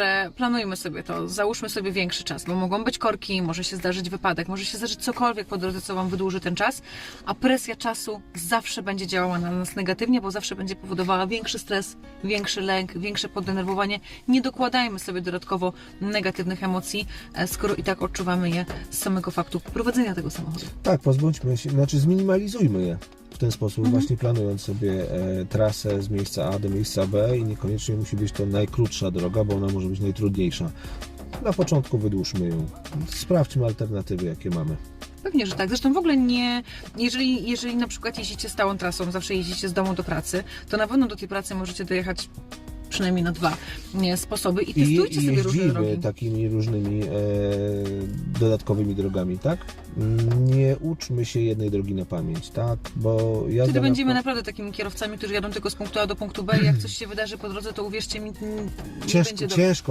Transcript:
że planujmy sobie to, załóżmy sobie większy czas, bo mogą być korki, może się zdarzyć wypadek, może się zdarzyć cokolwiek po drodze, co Wam wydłuży ten czas, a presja czasu zawsze będzie działała na nas negatywnie, bo zawsze będzie powodowała większy stres, większy lęk, większe poddenerwowanie. Nie dokładajmy sobie dodatkowo negatywnych emocji, e, skoro i tak odczuwamy je z samego faktu prowadzenia tego samochodu. Tak, pozbądźmy się, znaczy zminimalizujmy je ten sposób, Mhm. właśnie planując sobie e, trasę z miejsca A do miejsca B i niekoniecznie musi być to najkrótsza droga, bo ona może być najtrudniejsza. Na początku wydłużmy ją. Sprawdźmy alternatywy, jakie mamy. Pewnie, że tak. Zresztą w ogóle nie, jeżeli, jeżeli na przykład jeździcie stałą trasą, zawsze jeździcie z domu do pracy, to na pewno do tej pracy możecie dojechać przynajmniej na dwa nie, sposoby i testujcie i sobie różne drogi. takimi różnymi e, dodatkowymi drogami, tak? Nie uczmy się jednej drogi na pamięć, tak? Bo jazda Wtedy na będziemy po- naprawdę takimi kierowcami, którzy jadą tylko z punktu A do punktu B i jak coś się wydarzy po drodze, to uwierzcie mi, nie ciężko, będzie dobrze. ciężko